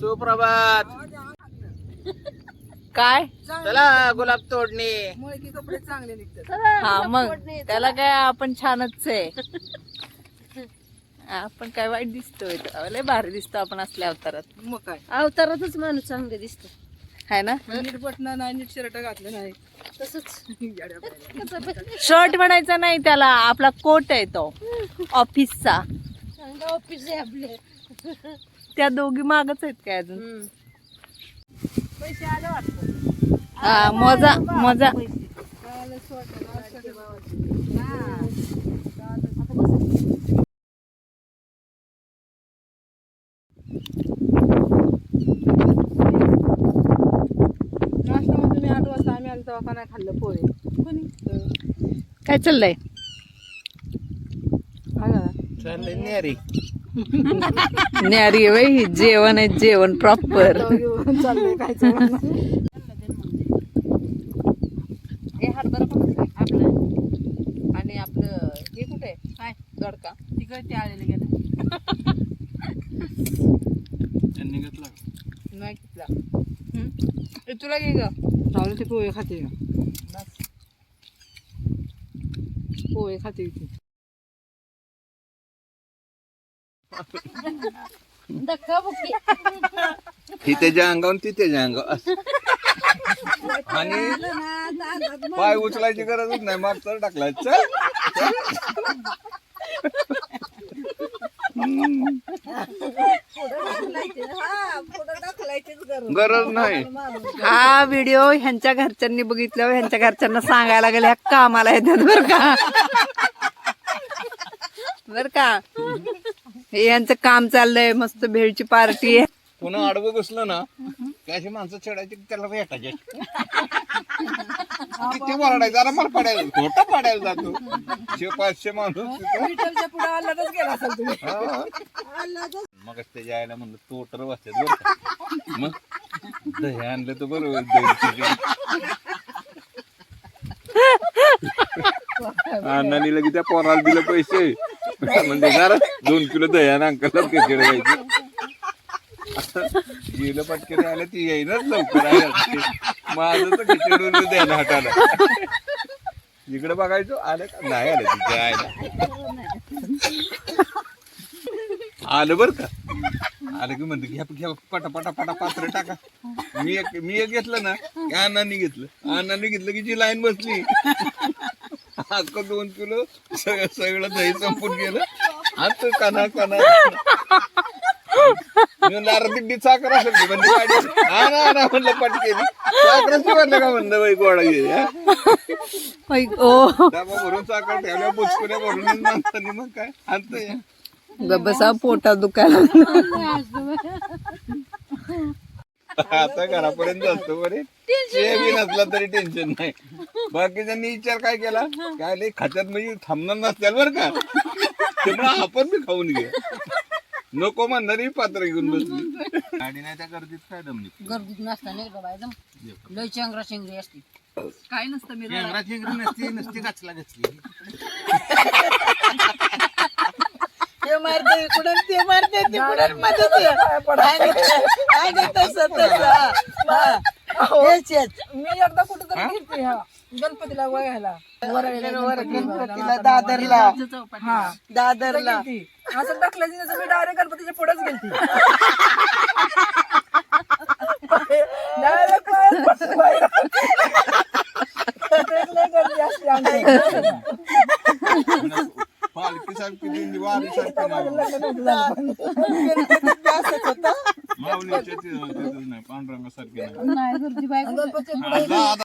सुप्रभात. काय? चला गुलाब तोडणी. मुळकी कपडे चांगले निघतात. हा मग. त्याला काय आपण छानच आहे. आपण काय वाईट दिसतोय लय भारी दिसतो आपण असल्या अवतारात. मग काय? अवतारातच माणूस चांगले दिसत. है ना? नीट बटणं नाही नीट शर्ट घातलं नाही. तसंच. शर्ट म्हणायचा नाही त्याला. आपला कोट आहे तो. ऑफिसचा. चांगलं ऑफिस आहे आपले. त्या दोघी मागच आहेत काय अजून? पैसे आले वाटतं. हा मजा मजा. खाल्लं? पोहे. काय चाललंय? चाललंय न्यारी ही जेवण आहे जेवण प्रॉपर हे आणि आपलं हे कुठे काय? गडका तिकडे ते आलेले गेले. त्यांनी घेतला नाही घेतला. तुला घे ग. चावलं ते पोहे खाते का पोहे खाते ती ही त्याच्या अंगावर ती त्याच्या अंगावर. आणि पाय उचलायची गरजच नाही. माग तर टाकलाय. गरज नाही. हा व्हिडिओ ह्यांच्या घरच्यांनी बघितल्यावर ह्यांच्या घरच्यांना सांगायला लागेल ह्या कामाला येतात बर का. बर का? हे यांचं काम चाललंय मस्त भेळची पार्टी आहे. पुन्हा आडवं बसलं ना अशी माणसं चढायची त्याला भेटायचे. किती वरडायचं? अरे मला पडायला खोटं पडायला जातो. शे पाचशे माणूस तिथं. विठ्ठलच्या पुढे आल्यातच गेला असेल तुम्ही. हा. मग त्याच्या आईला म्हणलं तोटर वाचत बरं का. मग दही आणलं तर बरोबर अण्णानी लगे त्या पोराला दिलं पैसे. म्हणजे जरा दोन किलो दह्यानं अंकलला क्रिकेट द्यायची गेलं पटकन आलं ती येईनच लवकर माझं तर खिचडी द्यायला हाताला. इकडे बघायचो आलं का? नाही आलं तिथे आयला आलं बर का? आलं की म्हणतो घ्या घ्या पटा पटा पटा पात्र टाका. मी एक मी एक घेतलं ना अण्णांनी घेतलं. अण्णांनी घेतलं की जी लाईन बसली. अख्खं दोन किलो सगळं सगळं दही संपून गेलं. हात. काना काना नारदिड्डी साखर असेल की म्हणजे गाडी हा ना ना म्हणलं पटकेली साखरच म्हणलं का? म्हणलं बाई गोडा घे हा? ऐ, ओ. डबा भरून ठेवल्या बुचकुल्या भरून माणसांनी मग काय आणतंय बसा पोटात दुखायला आता घरापर्यंत असतो बरे. ते बी नसला तरी टेन्शन नाही. बाकीच्यांनी विचार काय केला? काय लय खात्यात म्हणजे थांबणार नसत्याल बर का? त्यामुळे आपण बी खाऊन घे. नको म्हणणारी पात्र घेऊन बसली. गाडी नाही त्या गर्दीत काय दमली? गर्दीत नसताना एकदा बाय एकदम लय चेंगरा चेंगरी असते. काय नसतं मी शेंगरा शेंगरी नसती नसती गचला गचली ते मारते इकडून ते. मारते तिकडून मी एकदा कुठं तरी हा. गणपतीला वयाला गणपतीला दादरला. हा. दादरला. असं टाकल्याची नसं मी डायरेक्ट गणपतीच्या पुढेच गेलती आमच्या पालखी सारखी दिंडी वारी सारखी माऊलीच्या तिथं- तिथं नाही पांडुरंगासारखी नाही.